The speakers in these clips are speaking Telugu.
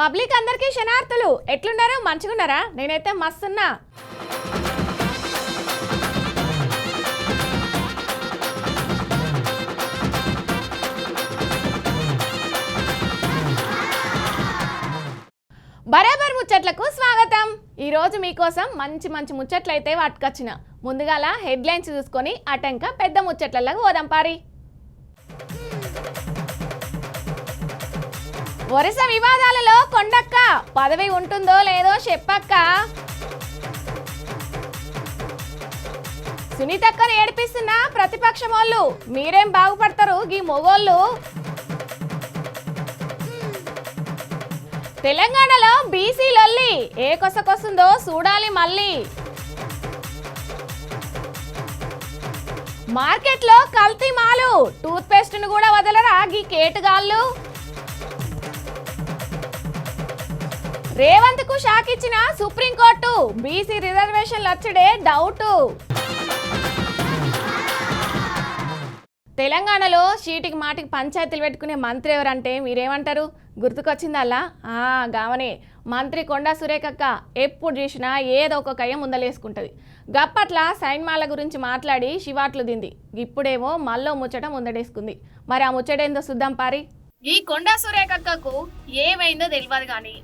పబ్లిక్ అందరికీ క్షణార్థులు ఎట్లున్నారు? మంచిగున్నారా? నేనైతే మస్తున్నా. బరాబర్ ముచ్చట్లకు స్వాగతం. ఈరోజు మీకోసం మంచి మంచి ముచ్చట్లు అయితే పట్టుకొచ్చిన. ముందుగాల హెడ్లైన్స్ చూసుకొని అటంక పెద్ద ముచ్చట్లకు పోదాం పారి. వరుస వివాదాలలో కొండక్క పదవి ఉంటుందో లేదో చెప్పక్క. సునీతక్కను ఏడిపిస్తున్న ప్రతిపక్షం వాళ్ళు మీరేం బాగుపడతారు గీ మొగోళ్ళు? తెలంగాణలో బీసీ లొల్లి ఏ కొసకొస్తుందో చూడాలి మళ్ళీ. మార్కెట్లో కల్తీ మాలు టూత్ పేస్ట్ను కూడా వదలరా గీ కేటుగాళ్ళు? రేవంత్కు షాక్ ఇచ్చిన సుప్రీంకోర్టు బీసీ రిజర్వేషన్లు వచ్చడే డౌట్. తెలంగాణలో షీటికి మాటికి పంచాయతీలు పెట్టుకునే మంత్రి ఎవరంటే మీరేమంటారు? గుర్తుకొచ్చిందల్లా? ఆ గావనే. మంత్రి కొండా సురేఖక్క ఎప్పుడు చూసినా ఏదో ఒక కయ్య ముందలేసుకుంటుంది గప్పట్ల సైన్మాల గురించి మాట్లాడి శివాట్లు దింది. ఇప్పుడేమో మల్లో ముచ్చట ముందడేసుకుంది. మరి ఆ ముచ్చటేందో చూద్దాం పారి. ఈ కొండా సురేఖక్కకు ఏమైందో తెలియదు కానీ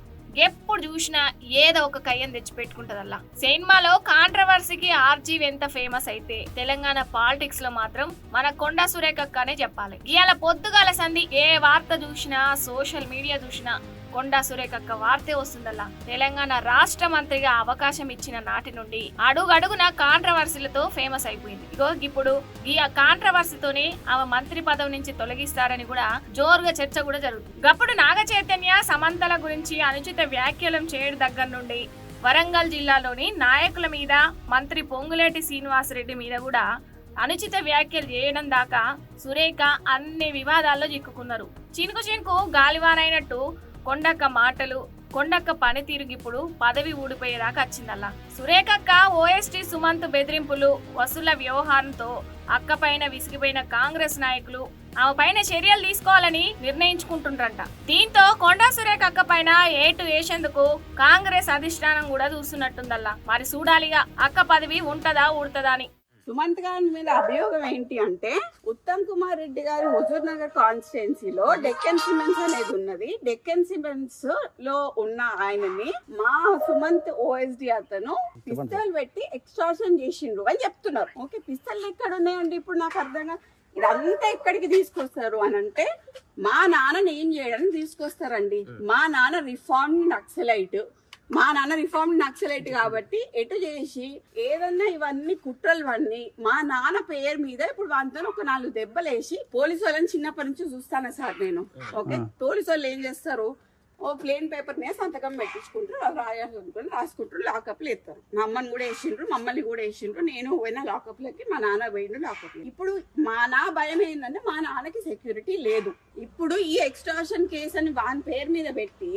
ఎప్పుడు చూసినా ఏదో ఒక కయ్యం తెచ్చిపెట్టుకుంటదల్లా. సినిమాలో కాంట్రవర్సీకి ఆర్జీవ్ ఎంత ఫేమస్ అయితే తెలంగాణ పాలిటిక్స్లో మాత్రం మన కొండ సురేఖక్కనే చెప్పాలి. ఇవాళ పొద్దుగాల సంధి ఏ వార్త చూసినా సోషల్ మీడియా చూసినా కొండా సురేఖక్క వార్తే వస్తుందల్లా. తెలంగాణ రాష్ట్ర మంత్రిగా అవకాశం ఇచ్చిన నాటి నుండి అడుగడుగున కాంట్రవర్సీలతో ఫేమస్ అయిపోయింది. ఇగో ఇప్పుడు ఈ కాంట్రవర్సీతోనే ఆమె మంత్రి పదవి నుంచి తొలగిస్తారని కూడా జోరుగా చర్చ కూడా జరుగుతుంది. గప్పుడు నాగ చైతన్య సమంతల గురించి అనుచిత వ్యాఖ్యలం చేయడం దగ్గర నుండి వరంగల్ జిల్లాలోని నాయకుల మీద మంత్రి పొంగులేటి శ్రీనివాసరెడ్డి మీద కూడా అనుచిత వ్యాఖ్యలు చేయడం దాకా సురేఖ అన్ని వివాదాల్లో చిక్కుకున్నారు. చినుకు చినుకు గాలివానైనట్టు కొండక్క మాటలు కొండక్క పనితీరుగిప్పుడు పదవి ఊడిపోయేదాకా వచ్చిందల్లా. సురేఖక్క ఓఎస్టీ సుమంత్ బెదిరింపులు వసూల వ్యవహారంతో అక్క పైన విసిగిపోయిన కాంగ్రెస్ నాయకులు ఆమె పైన చర్యలు తీసుకోవాలని నిర్ణయించుకుంటుండ్రంట. దీంతో కొండా సురేఖ అక్క పైన ఏటు వేసేందుకు కాంగ్రెస్ అధిష్టానం కూడా చూస్తున్నట్టుందల్లా. మరి చూడాలిగా అక్క పదవి ఉంటదా ఊడుతుందా అని. సుమంత్ గారి మీద అభియోగం ఏంటి అంటే ఉత్తమ్ కుమార్ రెడ్డి గారి హుజూర్ నగర్ కాన్స్టిట్యున్సీలో డెక్కన్ సిమెంట్స్ అనేది ఉన్నది. డెక్కన్ సిమెంట్స్లో ఉన్న ఆయనని మా సుమంత్ ఓఎస్డి అతను పిస్తల్ పెట్టి ఎక్స్ట్రాషన్ చేసిండ్రు అని చెప్తున్నారు. ఓకే పిస్తల్ ఎక్కడ ఉన్నాయండి? ఇప్పుడు నాకు అర్థం ఇదంతా ఎక్కడికి తీసుకొస్తారు అని అంటే మా నాన్నని ఏం చేయడానికి తీసుకొస్తారండి? మా నాన్న రిఫార్మ్ నక్సలైట్. మా నాన్న రిఫార్మ్ నక్సలైట్ కాబట్టి ఎటు చేసి ఏదన్నా ఇవన్నీ కుట్రలు అన్నీ మా నాన్న పేరు మీద ఇప్పుడు వాళ్ళతో ఒక నాలుగు దెబ్బలేసి పోలీసు వాళ్ళని చిన్నప్పటి నుంచి చూస్తాను సార్ నేను. ఓకే? పోలీసు వాళ్ళు ఏం చేస్తారు? ఓ ప్లేన్ పేపర్ మీద సంతకం పెట్టించుకుంటారు వాళ్ళు రాయాలనుకుని రాసుకుంటారు లాకప్లు ఎత్తారు. మా అమ్మని కూడా వేసిండ్రు మమ్మల్ని కూడా వేసిండ్రు. నేను పోయిన లాకప్లకి మా నాన్న పోయిండు లాకప్ ఇప్పుడు మా నా భయం ఏంటంటే మా నాన్నకి సెక్యూరిటీ లేదు. ఇప్పుడు ఈ ఎక్స్ట్రాషన్ కేసు అని వాని పేరు మీద పెట్టి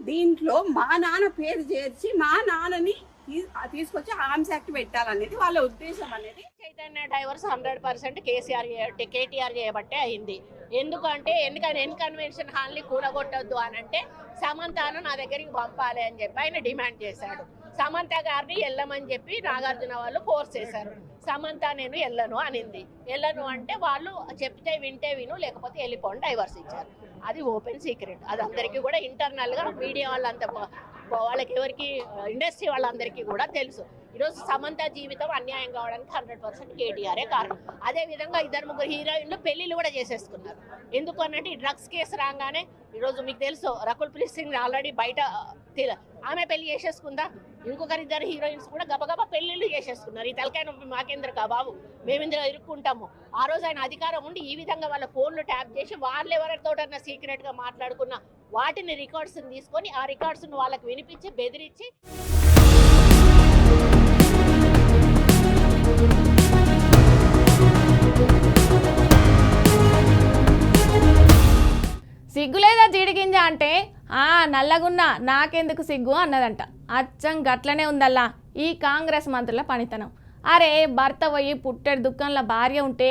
దీంట్లో మా నాన్న పేరు చేర్చి మా నాన్నని తీసుకొచ్చి ఆర్మ్స్ యాక్ట్ పెట్టాలనేది వాళ్ళ ఉద్దేశం అనేది. Chaitanya divorce hundred percent KCR KTR చేయబట్టే అయింది. ఎందుకంటే ఎందుకంటే ఎన్ కన్వెన్షన్ హాల్ని కూడగొట్టద్దు అని అంటే సమంతను నా దగ్గరికి పంపాలి అని చెప్పి ఆయన డిమాండ్ చేశాడు. సమంత గారిని వెళ్ళమని చెప్పి నాగార్జున వాళ్ళు ఫోర్స్ చేశారు. సమంత నేను వెళ్ళను అనింది. వెళ్ళను అంటే వాళ్ళు చెప్తే వింటే విను లేకపోతే వెళ్ళిపోండి డైవర్స్ ఇచ్చారు. అది ఓపెన్ సీక్రెట్. అది అందరికీ కూడా ఇంటర్నల్గా మీడియా వాళ్ళంతా వాళ్ళకి ఎవరికి ఇండస్ట్రీ వాళ్ళందరికీ కూడా తెలుసు. ఈరోజు సమంత జీవితం అన్యాయం కావడానికి హండ్రెడ్ పర్సెంట్ కేటీఆరే కారణం. అదే విధంగా ఇద్దరు ముగ్గురు హీరోయిన్లు పెళ్ళిళ్ళు కూడా చేసేసుకున్నారు. ఎందుకు అనంటే ఈ డ్రగ్స్ కేసు రాగానే ఈరోజు మీకు తెలుసు రకుల్ ప్రీత్ సింగ్ ఆల్రెడీ బయట తెల- ఆమె పెళ్ళి చేసేసుకుందా? ఇంకొకరిద్దరు హీరోయిన్స్ కూడా గబగబా పెళ్ళిళ్ళు చేసేసుకున్నారు. ఈ తలకాయ నొప్పి మాకేంద్ర కా బాబు? మేము ఇందులో ఇరుక్కుంటాము. ఆ రోజు ఆయన అధికారం ఉండి ఈ విధంగా వాళ్ళ ఫోన్లు ట్యాప్ చేసి వాళ్ళు ఎవరితోటన్నా సీక్రెట్గా మాట్లాడుకున్న వాటిని రికార్డ్స్ని తీసుకొని ఆ రికార్డ్స్ను వాళ్ళకి వినిపించి బెదిరించి సిగ్గులేదా జీడిగింజ అంటే? ఆ నల్లగున్నా నాకెందుకు సిగ్గు అన్నదంట. అచ్చం గట్లనే ఉందల్లా ఈ కాంగ్రెస్ మంత్రుల పనితనం. అరే భర్త పోయి పుట్టెడు దుఃఖంలో భార్య ఉంటే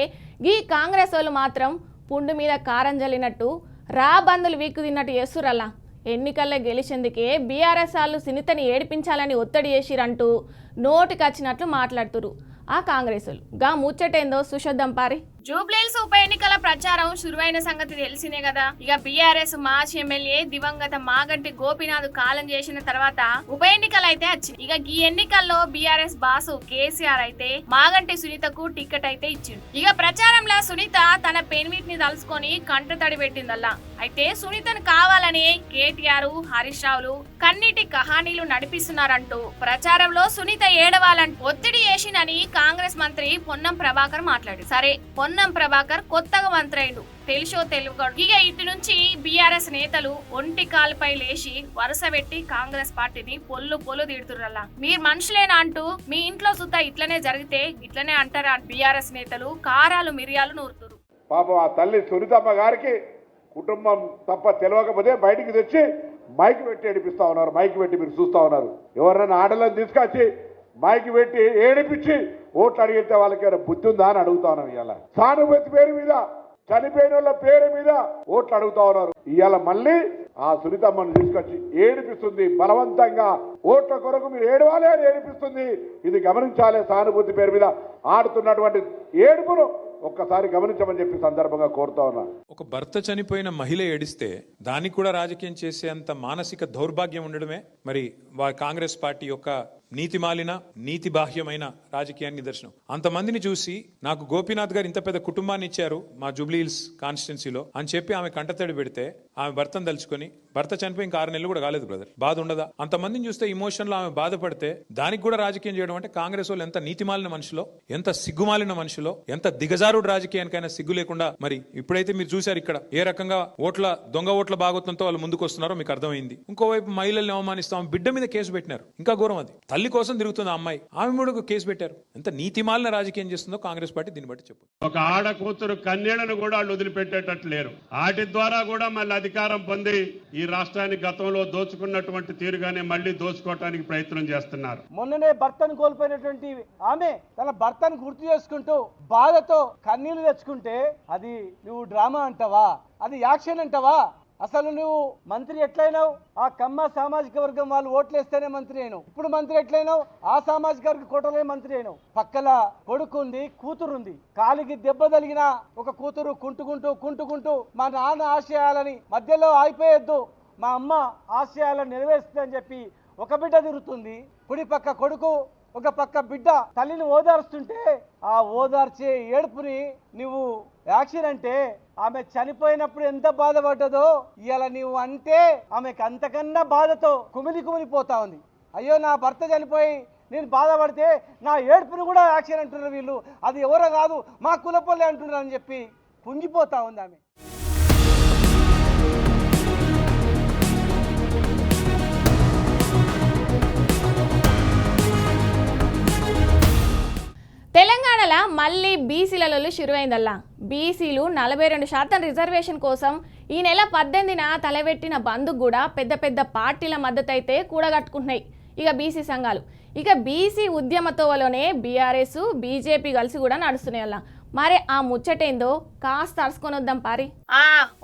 ఈ కాంగ్రెస్ వాళ్ళు మాత్రం పుండు మీద కారం జల్లినట్టు రా బందులు వీక్కు తిన్నట్టు చేస్తురల్లా ఎన్నికల్లో గెలిచేందుకే బీఆర్ఎస్ వాళ్ళు సునీతని ఏడిపించాలని ఒత్తిడి చేసిరంటూ నోటికి వచ్చినట్లు మాట్లాడుతురు ఆ కాంగ్రెస్ వాళ్ళు. గా ముచ్చటేందో సుశోద్ధం పారి. జూబ్లీల్స్ ఉప ఎన్నికల ప్రచారం శురువైన సంగతి తెలిసిందే కదా. ఇక బీఆర్ఎస్ మాజీ ఎమ్మెల్యే దివంగత మాగంటి గోపీనాథ్ కాలం చేసిన తర్వాత ఉప ఎన్నికలు అయితే వచ్చింది ఇక ఈ ఎన్నికల్లో బీఆర్ఎస్ బాసు కేసీఆర్ అయితే మాగంటి సునీతకు టికెట్ అయితే ఇచ్చిండు. ఇక ప్రచారంలో సునీత తన పెనిమిటిని తలుసుకొని కంట తడి పెట్టిందల్లా. అయితే సునీతను కావాలని కేటీఆర్ హరీష్ రావులు కన్నీటి కహానీలు నడిపిస్తున్నారంటూ ప్రచారంలో సునీత ఏడవాలని ఒత్తిడి చేసిందని కాంగ్రెస్ మంత్రి పొన్నం ప్రభాకర్ మాట్లాడు సరే పొన్నం ప్రభాకర్ కొత్తగా మంత్రి అయిండు తెలుసో తెలుగు ఇక ఇటు నుంచి బీఆర్ఎస్ నేతలు ఒంటి కాలుపై లేచి వరుస పెట్టి కాంగ్రెస్ పార్టీని పొల్లు పొల్లు తీడుతుర్రల్లా. మీరు మనుషులేనా అంటూ మీ ఇంట్లో సుత ఇట్లనే జరిగితే ఇట్లనే అంటారా బీఆర్ఎస్ నేతలు కారాలు మిరియాలు నూరుతురు పాపం ఆ తల్లి సునీతమ్మ గారికి కుటుంబం తప్ప తెలియకపోతే బయటికి తెచ్చి మైక్ పెట్టి ఏడిపిస్తా ఉన్నారు. మైక్ పెట్టి మీరు చూస్తా ఉన్నారు. ఎవరైనా ఆటలను తీసుకొచ్చి మైకి పెట్టి ఏడిపించి ఓట్లు అడిగితే వాళ్ళకి ఏమైనా బుద్ధి ఉందా అని అడుగుతా ఉన్నాం ఇవాళ. సానుభూతి పేరు మీద చనిపోయిన వాళ్ళ పేరు మీద ఓట్లు అడుగుతా ఉన్నారు. ఇవాళ మళ్ళీ ఆ సునీతమ్మను తీసుకొచ్చి ఏడిపిస్తుంది బలవంతంగా ఓట్ల కొరకు మీరు ఏడవాలి అని ఏడిపిస్తుంది. ఇది గమనించాలి సానుభూతి పేరు మీద. ఆడుతున్నటువంటి ఏడుపును ఒక్కసారి గమనించమని చెప్పి సందర్భంగా కోరుతా ఉన్నా. ఒక భర్త చనిపోయిన మహిళ ఏడిస్తే దానికి కూడా రాజకీయం చేసేంత మానసిక దౌర్భాగ్యం ఉండడమే? మరి వారి కాంగ్రెస్ పార్టీ యొక్క నీతి మాలిన నీతి బాహ్యమైన రాజకీయాన్ని నిదర్శనం. అంతమందిని చూసి నాకు గోపీనాథ్ గారు ఇంత పెద్ద కుటుంబాన్ని ఇచ్చారు మా జూబ్లీహిల్స్ కాన్స్టిట్యున్సీలో అని చెప్పి ఆమె కంటతడి పెడితే ఆమె భర్తను తలుచుకొని భర్త చనిపోయి ఇంకా ఆరు నెలలు కూడా కాలేదు బ్రదర్ బాధ ఉండదా? అంతమందిని చూస్తే ఇమోషన్లో ఆమె బాధపడితే దానికి కూడా రాజకీయం చేయడం అంటే కాంగ్రెస్ వాళ్ళు ఎంత నీతిమాలిన మనుషులో ఎంత సిగ్గుమాలిన మనుషులో ఎంత దిగజారుడు రాజకీయానికైనా సిగ్గు లేకుండా మరి ఇప్పుడైతే మీరు చూశారు ఇక్కడ ఏ రకంగా ఓట్ల దొంగ ఓట్ల బాగోతంతో వాళ్ళు ముందుకు వస్తున్నారో మీకు అర్థమైంది. ఇంకోవైపు మహిళల్ని అవమానిస్తాం బిడ్డ మీద కేసు పెట్టినారు. ఇంకా ఘోరం అది. తల్లి కోసం తిరుగుతుంది ఆ అమ్మాయి ఆమె కూడా కేసు పెట్టారు. ఎంత నీతిమాలిన రాజకీయం చేస్తుందో కాంగ్రెస్ పార్టీ దీన్ని బట్టి చెప్పు ఒక ఆడ కూతురు కన్యలను కూడా వాళ్ళు వదిలిపెట్టేటట్లు లేరు. వాటి ద్వారా కూడా మళ్ళీ అధికారం పొంది ఈ ఈ రాష్ట్రాన్ని గతంలో దోచుకున్నటువంటి తీరుగానే మళ్ళీ దోచుకోవటానికి ప్రయత్నం చేస్తున్నారు. మొన్ననే భర్తను కోల్పోయినటువంటి ఆమె తన భర్తను గుర్తు చేసుకుంటూ బాధతో కన్నీళ్ళు తెచ్చుకుంటే అది నువ్వు డ్రామా అంటావా? అది యాక్షన్ అంటావా? అసలు నువ్వు మంత్రి ఎట్లయినావు? ఆ కమ్మ సామాజిక వర్గం వాళ్ళు ఓట్లేస్తేనే మంత్రి అయినావు. ఇప్పుడు మంత్రి ఎట్లయినావు? ఆ సామాజిక వర్గ కోటలే మంత్రి అయినావు. పక్కల కొడుకు ఉంది కూతురు ఉంది కాలికి దెబ్బ తగిలిన ఒక కూతురు కుంటుకుంటూ కుంటుకుంటూ మా నాన్న ఆశయాలని మధ్యలో ఆగిపోయొద్దు. మా అమ్మ ఆశయాలను నెరవేరుస్తుందని చెప్పి ఒక బిడ్డ తిరుగుతుంది. కుడి పక్క కొడుకు ఒక పక్క బిడ్డ తల్లిని ఓదార్స్తుంటే ఆ ఓదార్చే ఏడుపుని నువ్వు యాక్షన్ అంటే ఆమె చనిపోయినప్పుడు ఎంత బాధపడ్డదో ఇవాళ నీవు అంటే ఆమెకు అంతకన్నా బాధతో కుమిలి కుమిలిపోతా ఉంది. అయ్యో నా భర్త చనిపోయి నేను బాధపడితే నా ఏడుపుని కూడా యాక్షన్ అంటున్నారు వీళ్ళు. అది ఎవరో కాదు మా కులపల్లె అంటున్నారు అని చెప్పి కుంగిపోతా ఉంది ఆమె. తెలంగాణలో మళ్ళీ బీసీలలో శురువైందల్లా బీసీలు నలభై రెండు శాతం రిజర్వేషన్ కోసం ఈ నెల పద్దెనిమిదిన తలబెట్టిన బంధుకు కూడా పెద్ద పెద్ద పార్టీల మద్దతు అయితే కూడగట్టుకుంటున్నాయి. ఇక బీసీ సంఘాలు. ఇక బీసీ ఉద్యమతోవలోనే బీఆర్ఎస్ బీజేపీ కలిసి కూడా నడుస్తున్నాయి అలా మరి ఆ ముచ్చటేందో కాస్త అరుచుకొని వద్దాం పారి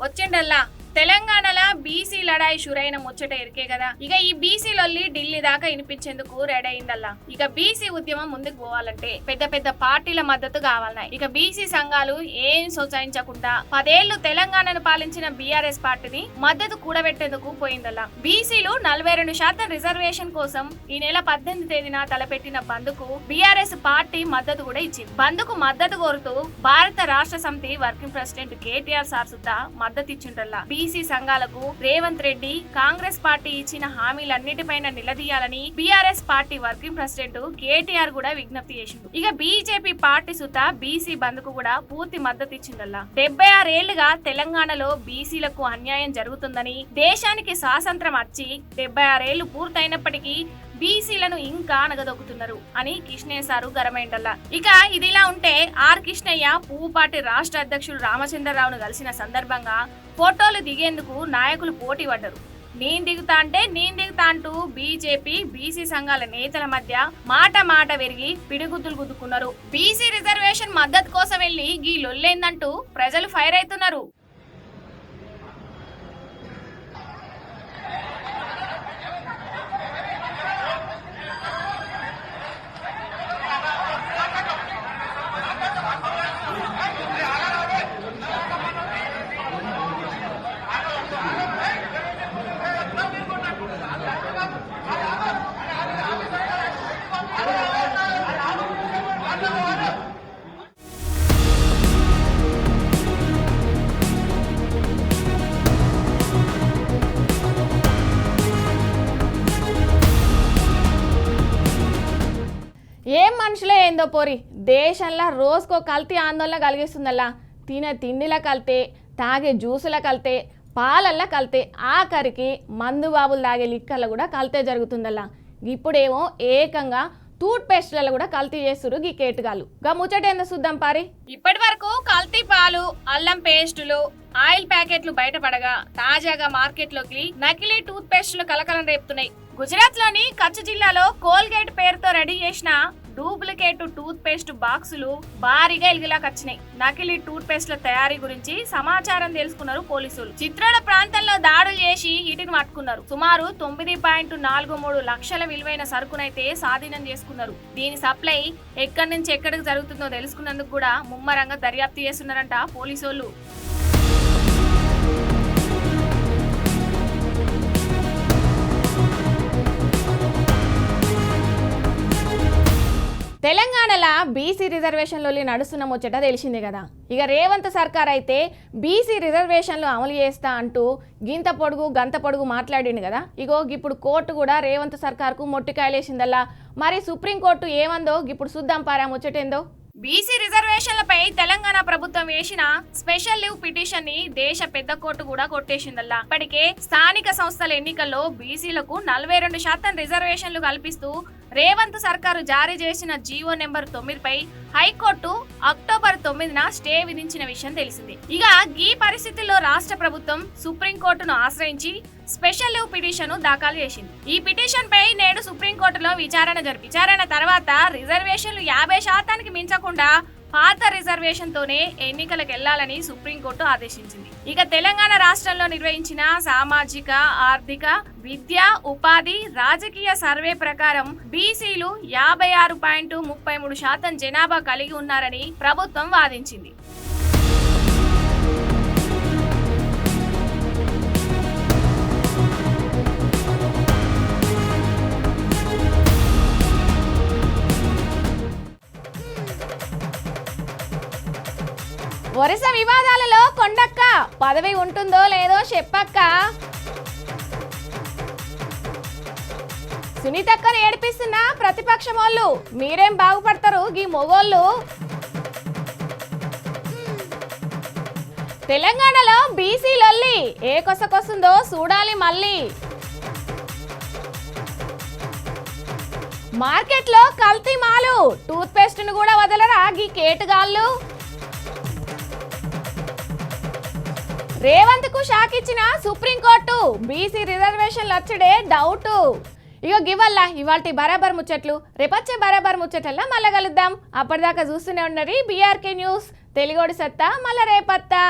వచ్చిండల్లా. తెలంగాణలో బీసీ లడాయి షురైన ముచ్చట ఎరికే కదా. ఇక ఈ బీసీ లొల్లి ఢిల్లీ దాకా వినిపించేందుకు రెడీ అయిందల్లా. ఇక బీసీ ఉద్యమం ముందుకు పోవాలంటే పెద్ద పెద్ద పార్టీల మద్దతు కావాలన్నాయి ఇక బీసీ సంఘాలు ఏం సోచాయించకుండా పదేళ్ళు తెలంగాణను పాలించిన బీఆర్ఎస్ పార్టీని మద్దతు కూడబెట్టేందుకు పోయిందల్లా. బీసీలు నలభై రెండు శాతం రిజర్వేషన్ కోసం ఈ నెల పద్దెనిమిది తేదీన తలపెట్టిన బంద్కు బీఆర్ఎస్ పార్టీ మద్దతు కూడా ఇచ్చింది. బంద్కు మద్దతు కోరుతూ Bharat Rashtra Samithi working president KTR sir సుద్దా మద్దతు ఇచ్చిండ్రల్లా. బీసీ సంఘాలకు రేవంత్ రెడ్డి కాంగ్రెస్ పార్టీ ఇచ్చిన హామీలన్నిటిపైన నిలదీయాలని BRS party working president KTR కూడా విజ్ఞప్తి చేసిండు. ఇక బీజేపీ పార్టీ సుత బీసీ బంద్కు కూడా పూర్తి మద్దతు ఇచ్చిందల్లా. డెబ్బై ఆరేళ్ళుగా తెలంగాణలో బీసీలకు అన్యాయం జరుగుతుందని దేశానికి స్వాతంత్రం వచ్చి డెబ్బై ఆరేళ్ళు పూర్తయినప్పటికీ బీసీలను ఇంకా అనగదొక్కుతున్నారు అని కృష్ణేశారు సారు గరమైండల్లా ఇక ఇదిలా ఉంటే ఆర్ కిష్ణయ్య పువ్వుపాటి రాష్ట్ర అధ్యక్షుడు రామచంద్రరావును కలిసిన సందర్భంగా ఫోటోలు దిగేందుకు నాయకులు పోటీ పడ్డరు. నేను దిగుతా అంటే నేను దిగుతా అంటూ బీజేపీ బీసీ సంఘాల నేతల మధ్య మాట మాట పెరిగి పిడిగుద్దులు గుద్దుకున్నారు. బీసీ రిజర్వేషన్ మద్దతు కోసం వెళ్ళి గీ లొల్లేందంటూ ప్రజలు ఫైర్ అవుతున్నారు. ఏందో పోరి దేశంలో రోజుకో కల్తీ ఆందోళన కలిగిస్తుందల్లా. తినే తిండిల కల్తే తాగే జ్యూసుల కల్తే పాలల్లా కల్తే ఆఖరికి మందు బాబులు తాగే లిక్కర్ల కూడా కల్తే జరుగుతుందల్లా. ఇప్పుడేమో ఏకంగా టూత్ పేస్ట్లలో కూడా కల్తీ చేస్తురు గీ కేటగాలు గా ముచ్చటేందో చూద్దాం పారి. ఇప్పటి వరకు కల్తీ పాలు అల్లం పేస్టులు ఆయిల్ ప్యాకెట్లు బయటపడగా తాజాగా మార్కెట్లోకి నకిలీ టూత్ పేస్టులు కలకలం రేపుతున్నాయి. గుజరాత్లోని కచ్ జిల్లాలో కోల్గేట్ పేరుతో రెడీ చేసిన డూప్లికేట్ టూత్ పేస్ట్ బాక్సులు భారీగా ఎలుగులాకి వచ్చినాయి నకిలీ టూత్ పేస్ట్ల తయారీ గురించి సమాచారం తెలుసుకున్నారు పోలీసులు. చిత్రాల ప్రాంతంలో దాడులు చేసి వీటిని పట్టుకున్నారు. సుమారు తొమ్మిది పాయింట్ నాలుగు మూడు లక్షల విలువైన సరుకునైతే స్వాధీనం చేసుకున్నారు. దీని సప్లై ఎక్కడి నుంచి ఎక్కడికి జరుగుతుందో తెలుసుకున్నందుకు కూడా ముమ్మరంగా దర్యాప్తు చేస్తున్నారంట పోలీసోళ్ళు. తెలంగాణలో బీసీ రిజర్వేషన్లు నడుస్తున్న ముచ్చట తెలిసిందే కదా. ఇక రేవంత్ సర్కార్ అయితే బీసీ రిజర్వేషన్లు అమలు చేస్తా అంటూ గింత పొడుగు గంత పొడుగు మాట్లాడిండు కదా. ఇగో ఇప్పుడు కోర్టు కూడా రేవంత్ సర్కార్కు మొట్టికాయలేసిందల్లా. మరి సుప్రీంకోర్టు ఏమందో ఇప్పుడు చూద్దాం పారా ముచ్చటేందో. బీసీ రిజర్వేషన్లపై తెలంగాణ ప్రభుత్వం వేసిన స్పెషల్ లీవ్ పిటిషన్ని దేశ పెద్ద కోర్టు కూడా కొట్టేసిందల్లా. ఇప్పటికే స్థానిక సంస్థల ఎన్నికల్లో బీసీలకు నలభై రెండు శాతం రిజర్వేషన్లు కల్పిస్తూ రేవంత్ సర్కారు జారీ చేసిన జీవో నెంబర్ తొమ్మిదిపై హైకోర్టు అక్టోబర్ తొమ్మిదిన స్టే విధించిన విషయం తెలిసింది. ఇక ఈ పరిస్థితుల్లో రాష్ట్ర ప్రభుత్వం సుప్రీంకోర్టును ఆశ్రయించి స్పెషల్ లీవ్ పిటిషన్ దాఖలు చేసింది. ఈ పిటిషన్ పై నేడు సుప్రీంకోర్టులో విచారణ జరిపి విచారణ తర్వాత రిజర్వేషన్లు యాభై శాతానికి మించకుండా పాత రిజర్వేషన్ తోనే ఎన్నికలకు వెళ్ళాలని సుప్రీంకోర్టు ఆదేశించింది. ఇక తెలంగాణ రాష్ట్రంలో నిర్వహించిన సామాజిక ఆర్థిక విద్య ఉపాధి రాజకీయ సర్వే ప్రకారం బీసీలు యాభై ఆరు పాయింట్ ముప్పై మూడు శాతం జనాభా కలిగి ఉన్నారని ప్రభుత్వం వాదించింది. వరుస వివాదాలలో కొండక్క పదవి ఉంటుందో లేదో చెప్పక్క. సునీతక్కను ఏడిపిస్తున్న ప్రతిపక్షం వాళ్ళు మీరేం బాగుపడతారు గీ మొగోళ్ళు? తెలంగాణలో బీసీలొల్లి ఏ కొసకొస్తుందో చూడాలి మళ్ళీ. మార్కెట్లో కల్తీ మాలు టూత్పేస్ట్ని కూడా వదలరా గీ కేటుగాళ్ళు? రేవంత్కు షాక్ ఇచ్చిన సుప్రీంకోర్టు బీసీ రిజర్వేషన్లు వచ్చడే డౌట్. ఇగో గివల్ల ఇవాళ బరాబర్ ముచ్చట్లు. రేపొచ్చే బరాబర్ ముచ్చట్ల మళ్ళా కలుద్దాం. అప్పటిదాకా చూస్తూనే ఉండరు బీఆర్కే న్యూస్. తెలుగోడి సత్తా మళ్ళా రేపత్తా.